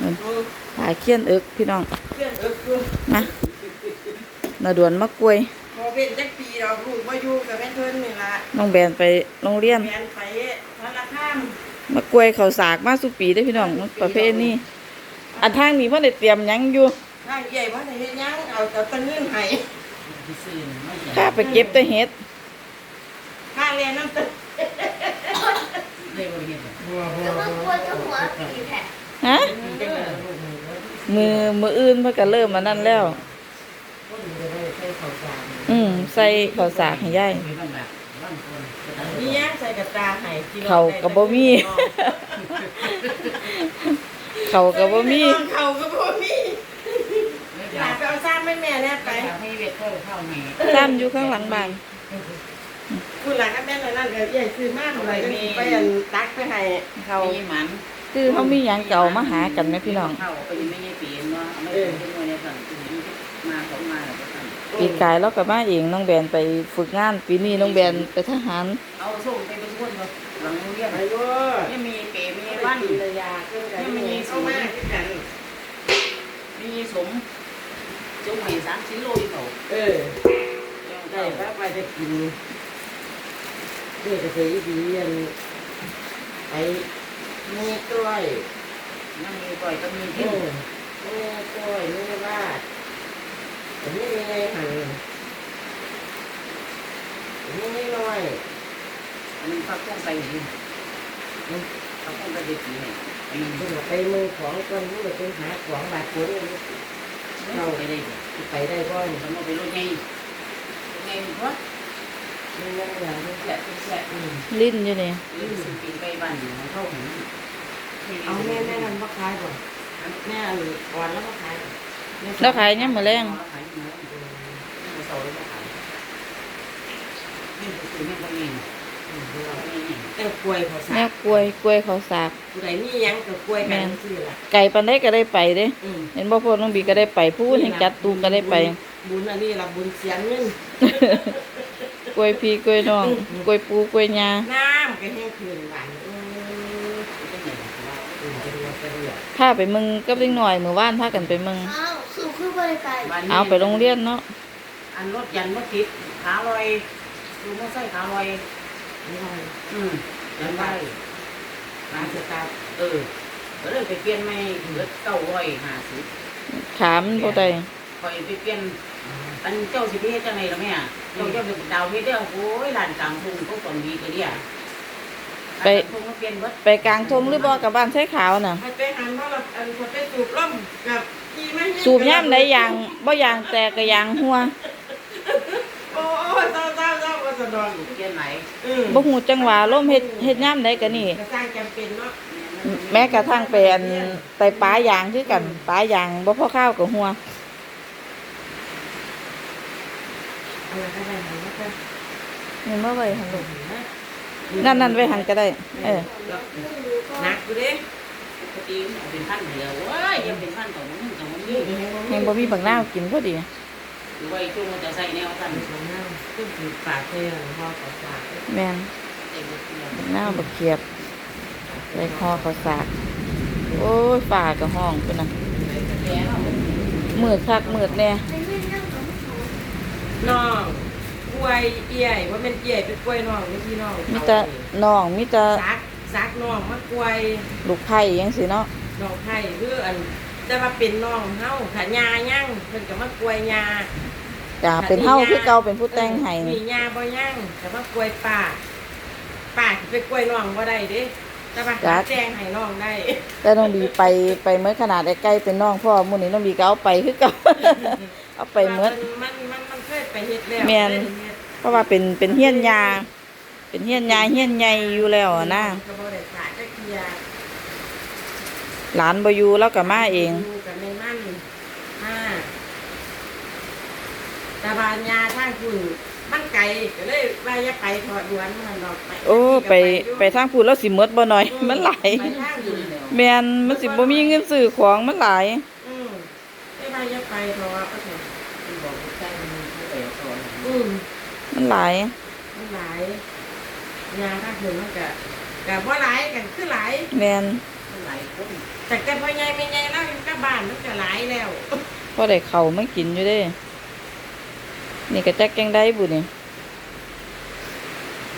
นั่นอืมหาเคียนเอิกพี่น้องเพื่อนเอิกอยู่มานาดวนมะกล้วยพอเป็นจักปีเราลูกมาอยู่กับแม่เพิ่นนี่ล่ะน้องแบนไปโรงเรียนแฟนไปพระละข้ามมะกล้วยเขาวสากมาสุปีได้อพี่น้องมันประเภทนี้อันทางนี้เพิ่นได้เตรียมหยังอยู่ทางใหญ่ว่าจะเฮ็ดหยังเอาเอาตะเงินให้ข้าไปเก็บแต่เห็ดข้างเรียนน้ำตึกแล้วก็กลัวจะหัวสีแผล ฮะมือมืออื่นเพิ่นก็เริ่มมานั่นแล้ว อืมใส่ข้าวสากให้ยายมีหยังใส่กระตาให้ที่รเขาก็บ่มีเขาวก็บ่มีเขาก็บ่มีอยากไปเอาซ้ำให้แม่แน่ไปให้เวทเข้าเข้าแม่ซ้ำอยู่ข้างหลังบ้านคุณหลานก็แม่นอันนั่นก็ใหญ่ซื้อมาอะไรก็สิไปอันตักไปให้เขามีหมัน คือเขามีหยังเก่ามาหากันไหมพี่น้อง เข้าไปยังไม่ได้เปลี่ยนเนาะไม่เป็นมวยในสั่งมาของมาแล้วก็สั่งปีกายเรากับมาเองน้องแบนไปฝึกงานปีนี้น้องแบนไปทหาร เอาส่งไปเป็นคนหลังเรียนไปเว้ยไม่มีเป๋มีมีบ้าบ้านนมีระยาเครื่องกันมีเข้ามาคือกันมีสมจงให้สามชิ้นโลอีกเขาเออได้พระไปจะกินเด็กเกษตรดีอันไป มีกล้วยนั่งมีก่อยก็มีเอที่อมีกล้วยมีวาดแต่นี่มีไงหันนี่ไม่น้อยอันนี้พักต้องไปอยู่พักต้องไปเด็กนี่คุณไปมือของคนรู้ว่าเป็นหาของบาดปุ๋ยเราไปได้ไปได้บ่อยสมมติไปรถไงไงวะ มีนั่งอย่างนี้แฉะแฉะอืมลิ้นอยู่นี่ลืมสิ่งปีไปบ้านอยู่เข้าถึงเอาแม่แม่นั่นมาขายบ่แม่อันอ่อนแล้วมาขายบ่แม่สอนแล้วขายเนี่ยามมือแรงขายอยู่เสาแล้วก็ขายนี่คือนี่ก็มีแต่กล้วยเขาแนสาวกล้วยกล้วยเขาวสากผู้ใดมีหยังกับกล้วยกันซื่อล่ะไก่ปันได้ก็ได้ไปเด้อืมเห็นบ่พวกน้องบีก็ได้ไปพูดให้จัดตูมก็ได้ไป บุญอันนี้ล่ะบุญเสียเงิน กล้วยพี่กล้วยน้องกล้วยปูกล้วยยาน้ำก็แห้งคืนหวานเอออืมเป็นว่าเป็นว่าพาไปเมึงกับเล็กน้อยมื้อวานพากันไปเมึงอ้าวคือคือไปไปเอาไปโรงเรียนเนาะอันรถยันรถติดขาลอยดูมอไซค์ขาลอยไม่ไหวอืมยันไปร้านสตาร์เออก็เลยไปเปลี่ยนไม่เหลือเก้าร้อยห้าสิบขามบ่ได้คอยไปเปลี่ยนอันเจ้าสิพี่จังไงล่ะแม่ เจ้าเจ้าเป็นดาวเฮ็ดเด้อโอ้ยลานกลางทุ่งเขาสอนดีก็เดียทุ่งมาเปลี่ยนเบิดไปกลางทงหรือบ่กับบ้านใช้ขาวน่ะให้ไปหันว่าเราอันคนไปสูบล่มกับขี่ไม่สูบย่ามใดยางบ่ยางแตกก็ยางหัวโอ้ยเจ้าเจ้าเจ้าว่าสะดอนเปลี่ยนไหนอืมบ่ฮู้จังหวะลมเฮ็ดเฮ็ดย่ามใดก็นี่ ก็สร้างจำเป็นเนาะแม้กระทั่งไปอันไตปลายางคือกันปลายางบ่พอข้าวกับหัว อะไรก็ไหนก็ได้นี่มาไว้หั่นลูกนั่นนั่นไว้หันก็ได้ เออหนักอยู่ด้ปกติเป็นพันเหลือเว้ยยังเป็นพันต่อมึงต่อมึงนี่ยังบ่มีบักนากินพอดีหรือว่าช่วงมันจะใส่แนวพันของน้ำขึ้นถือปากเลยพ่อขอฝากแมนใส่บุกเดียวบักนาบักเขียบใส่คอข้าวสากโอ้ยฝาก็ห้องพุ่นน่ะแก่แล้วมืดคักมืดแน่ ไม่ไม่นั่งกับเขา น้องกล้วยเอี่ยว่าเป็นเอี่ยเป็นกล้วยน้องไม่พี่น้องมีแต่น้องมีแต่ซักซักน้องมากล้วยลูกไผ่จังซี่เนาะน้องไผ่คืออันจะมาเป็นน้องเฮาถ้ายายั่งเพิ่นก็มากล้วยยาจ้าเป็นเฮาคือเก่าเป็นผู้แต่งให้มียาบ่ยั่งแต่ว่ากล้วยป่าป่าสิไปกล้วยน้องบ่ได้เด้แต่ว่าหาแจ้งให้น้องได้ แต่น้องบีไปไปเมื่อขนาดไอ้ใกล้เป็นน้องพ่อมื้อนี้น้องบีก็เอาไปคือเก่าเอาไปเมื่อมันมันมันมันเคยไปเฮ็ดแล้วแม่นเคยเฮ็ดเพราะว่าเป็นเป็นเฮียนยา เป็นเฮียนยาเฮียนใหญ่อยู่แล้วอะนะก็บ่ได้ขาดจักเที่ยหลานบ่อยู่แล้วก็มาเองยู่กับแม่มันอ่าตาบานยาทางคุณมันไกลก็เลยว่าอย่าไปถอดด่วนมันดอกไปโอ้ไปอยู่ไปทางพูดแล้วสิหมดบ่หน่อย มันหลายไปทางอยู่แม่นมันสิบ่มีเงินซื้อของมันหลายอืมไม่ว่าอย่าไปถอดก็เถอะ บอกใช่มันไม่ไปส อนอืมมันหลายมันหลายยาทางคุณมันก็ก็บ่หลายกันคือหลายแม่นมันหลลายคนแต่แต่พ่อใหญ่ไม่ใหญ่แล้วอยู่กับบ้านมันก็หลายแล้วพอได้เข่าวไม่กินอยู่เด้ นี่ก็จักแกงได้บุนี่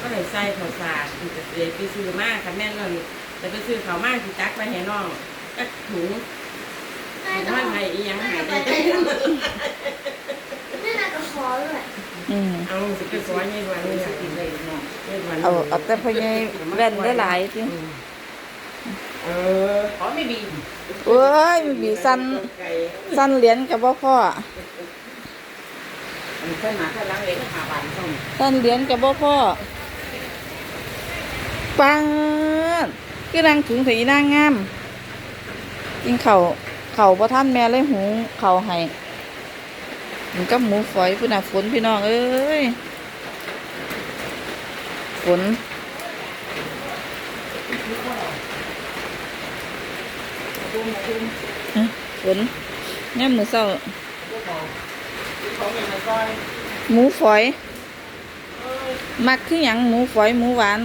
ก็เลยใส่ข้าวสารที่จะเลยไปซื้อมาค่ะแม่นเรานี่แต่ไปซื้อข้าวมาที่จักไปให้น้องจักถุงได้ให้ต้อมันงให้อีหยังได้ให้ไปได้ได้ได้น่าจะขอด้วย อืมเอาสิไปสอนยายวันเลนี่ยล่ะกินเลยเนาะยายวันเอาเอาแต่พอใหญ่แว่นได้หลายติเออขอไม่บีเอ้ยมันบีสั้นไก่สั้นเหรียญกับบ่พ่อมันเพิ่นมาถ้าล้างเองก็หาบานส่งสั้นเหรียญกับบ่พ่อปังคือนางถุงถีนางงามกินเข่าวเข่าวบ่ท่านแม่เลยหูเข่าวให้ มันกับหมูฝอยพุ่นน่ะฝนพี่น้องเอ้ยฝนฝนเนี่ยมือเศร้าของหมูฝอย มักคือหยังหมูฝอยหมูหวาน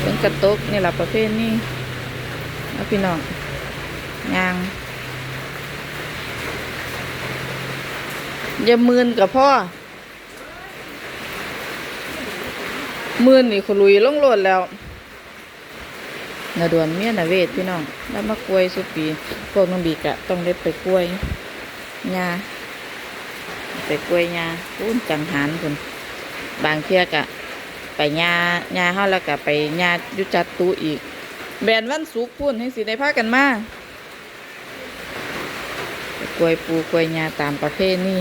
เป็นกระตุกนี่แหละประเภทนี้เอาพี่น้องยาง อย่ามืนกับพ่อมืนนี่ขลุยลงโลดแล้วนาดวนเมียนาเวทพี่น้องแล้วมากล้วยสุปี พวกน้องบีกะต้องได้ไปกล้วยยาไปกล้วยยาปุ้นจังหันพุ่นบางเที่ยกะ ไปยายาเฮาแล้วกะไปยายุจัดตูอีก แบนวันสุกพุ่นให้สิได้ากันมากล้วยปูกล้วยยาตามประเพณี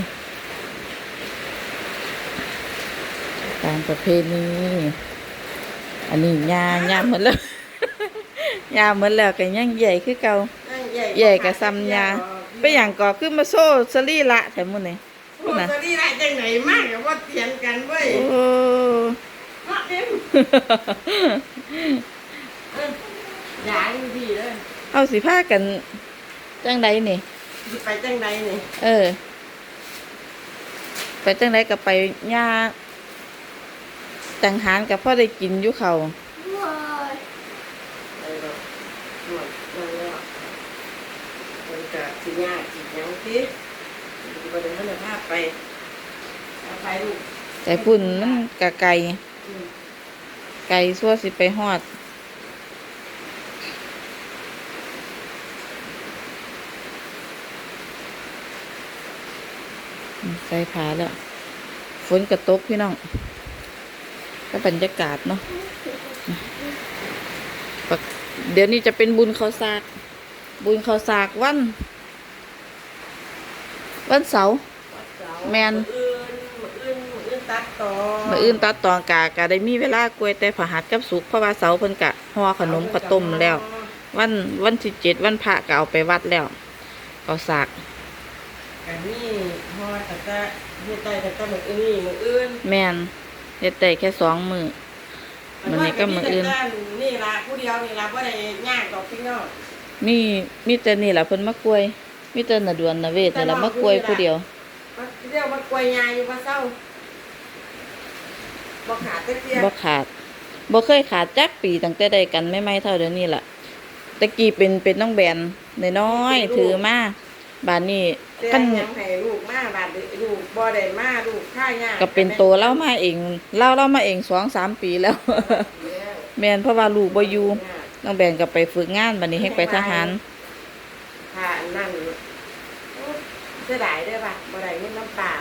ตามประเพณีอันนี้ยายาเหมือนแล้วยาเหมือนแล้วก็ยังใหญ่คือเก่าใหญ่กับซ้ำยาไปอย่างก่อขึ้นมาโซ่สลีละแถมมื้อนี้โอ้สรีระจังไหนมากกับว่าเถียงกันเว้ยโอ้เนาะเอ็มยางดีเลยเอาสิพากันจังใดนี่สิไปจังใดนี่เออ ไปจังใดก็ไปย่า จังหารกับพ่อได้กินอยู่เขาว้ายไปดอกหมดนั่นแล้วมันก็สิยากสิหยังติบ่ได้มันภาพไปเอาไปลูกแต่พุ่นมันกะไก่ไก่ซัวสิไปฮอดใส่ขาแล้ว ฝนกระตกพี่น้อง ก็บรรยากาศเนาะปกเดี๋ยวนี้จะเป็นบุญเขาวสาก บุญเขาวสากวัน วันเสาร์แม่นมื้ออื่นมื้ออื่นมื้ออื่นตัดต่อมื่ออื่นตัดตอนกากะได้มีเวลากล้วยแต่ผหัดกับสุกเพราะว่าเสาร์เพิ่นกะห่อขนมข้าวต้มแล้ว วันวันที่เจ็ดวันพระก็เอาไปวัดแล้วเอาสากอันนี้พอแต่จะเฮ็ดได้แต่จะมื้ออื่นมื้ออื่นแม่น เฮ็ดได้แค่สองมือมื้อนี้ก็มื้ออื่นนี่ล่ะผู้เดียวนี่ล่ะบ่ได้ยากดอกพี่น้องมีมีแต่นี่แหละเพิ่นมากล้วย มีแต่นาดวนนาเวทนี่แหละมากล้วยผู้เดียวมาเรียกว่ากล้วยยาอยู่ว่าเศร้าบ่ขาดตะเกียบบ่ขาดบ่เคยขาดจักปีตั้งแต่ได้กันไม่ไม่ๆเท่าเดี๋ยวนี้ล่ะตะกี้เป็นเป็นน้องแบนน้อยๆถือมา บานนี้แต่คันยังให้ลูกมาบาดนี้ลูกบ่ได้มาลูกค่ายากก็เป็นโตเล่ามาเองเล่าเล่ามาเองสองสามปีแล้ว แม่นเพราะว่าลูกบ่อยู่น้องแบนก็ไปฝึกงานบัดนี้ให้ไปทหารค่ะนั่นโอ้เสียดายเด้อป่ะบ่ได้เงินน้ำตา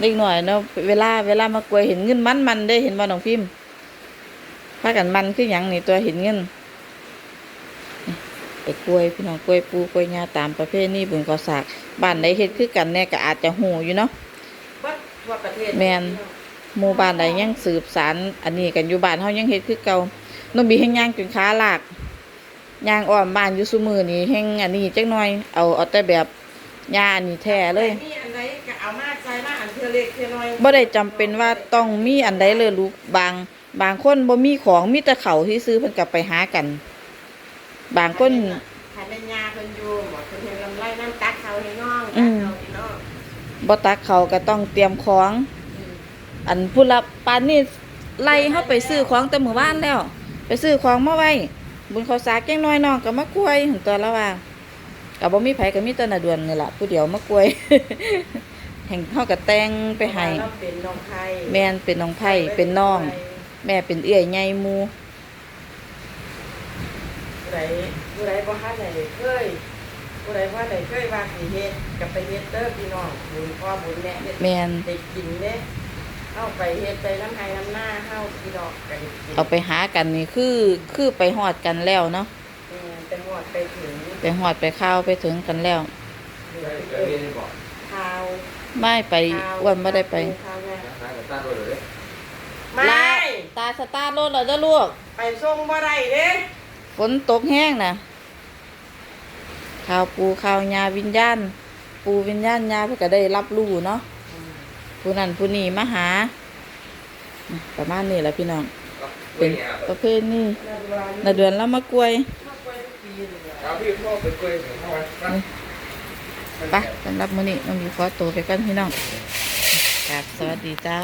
เล็กหน่อยเนาะเวลาเวลามากวยเห็นเงินมันมันได้เห็นบ่น้องพิมพ์พากันมันคือหยังนี่ตัวเห็นเงินนี่ ไปกล้วยพี่น้องกล้วยปูกล้วยยาตามประเภทนี้บุญกอสากบ้านใดเฮ็ดคือกันแน่ก็อาจจะหูอยู่เนาะเบิดทั่วประเทศแม่นหมู่บ้านใดยังสืบสารอันนี้กันอยู่บ้านเฮายังเฮ็ดคือเก่าน้องบีแห่งย่างจนขาลากย่างอ้อมบ้านอยู่ซุมือนี่แห่งอันนี้จักหน่อยเอาเอาแต่แบบยาอันนี้แท้เลยนี่อันใดก็เอามาใส่มาอันเทื่อเล็กเทื่อน้อยบ่ได้จำเป็นว่าต้องมีอันใดเลยลูกบาง บางคนบ่มีของมีแต่เขาวที่ซื้อเพิ่นกลับไปหากัน บางคนถ้าเป็นยาเพิ่นอยู่หมอเพิ่นเฮ็ดลำไรน้ำตักเขาให้น้องอืตักมเขาให้น้องบ่ตักเขาวก็ต้องเตรียมของ อันผู้ละปานนี้ไล่เฮาไปซื้อของแต่มื้อวานแล้ว ไปซื้อของมาไว้บุญข้าวสากแกงน้อยน้องก็มากล้วยหั่นตัวละว่าก็บ่มีไผก็มีแต่นาดวนนี่ล่ะผู้เดียวมากล้วยแห่งเฮาก็แต่งไปให้เราเป็นน้องไผ่แม่นเป็นน้องไผ่เป็นน้อง แม่เป็นเอื้อยใหญ่หมู่ผู้ ใดผู้ใดบ่ทันได้เคยผู้ใดว่าได้เคยว่าสิเฮ็ดกับไปเฮ็ดเด้อพี่น้องบุญพ่อบุญแม่เฮ็ดแม่น ได้กินเด้เฮาไปเฮ็ดไปน้ำไห้น้ำหน้าเฮาพี่น้องก็ได้กินเอาไปหากันนี่คือคือไปฮอดกันแล้วเนาะแม่นแต่หอดไปถึงไปฮอดไปข้าวไปถึงกันแล้วได้ได้เรียนได้บอกข้าวไม่ไปข้าวอ้วนไม่ได้ไป ข้าวแม่นะฮะกับต้านรถเลยไม่ลาตาสตาร์ทรถแล้วเด้อลูกไปส่งบ่ได้เด้ ฝนตกแห้งนะข่าวปูข่าวยาวิญญาณ ปูวิญญาณยาเพื่อก็ได้รับรู้เนาะผู้นั้นผู้นี้มาหา ประมาณนี้แหละพี่น้อง เป็นประเภทนี้นาดวนาเดือนแล้วมากล้วยมากกว่าทุกปีเลยอะกล้วยไปสำหรับมื้อนี้น้องมีขอตัวไปกันพี่น้องครับสวัสดีจ้า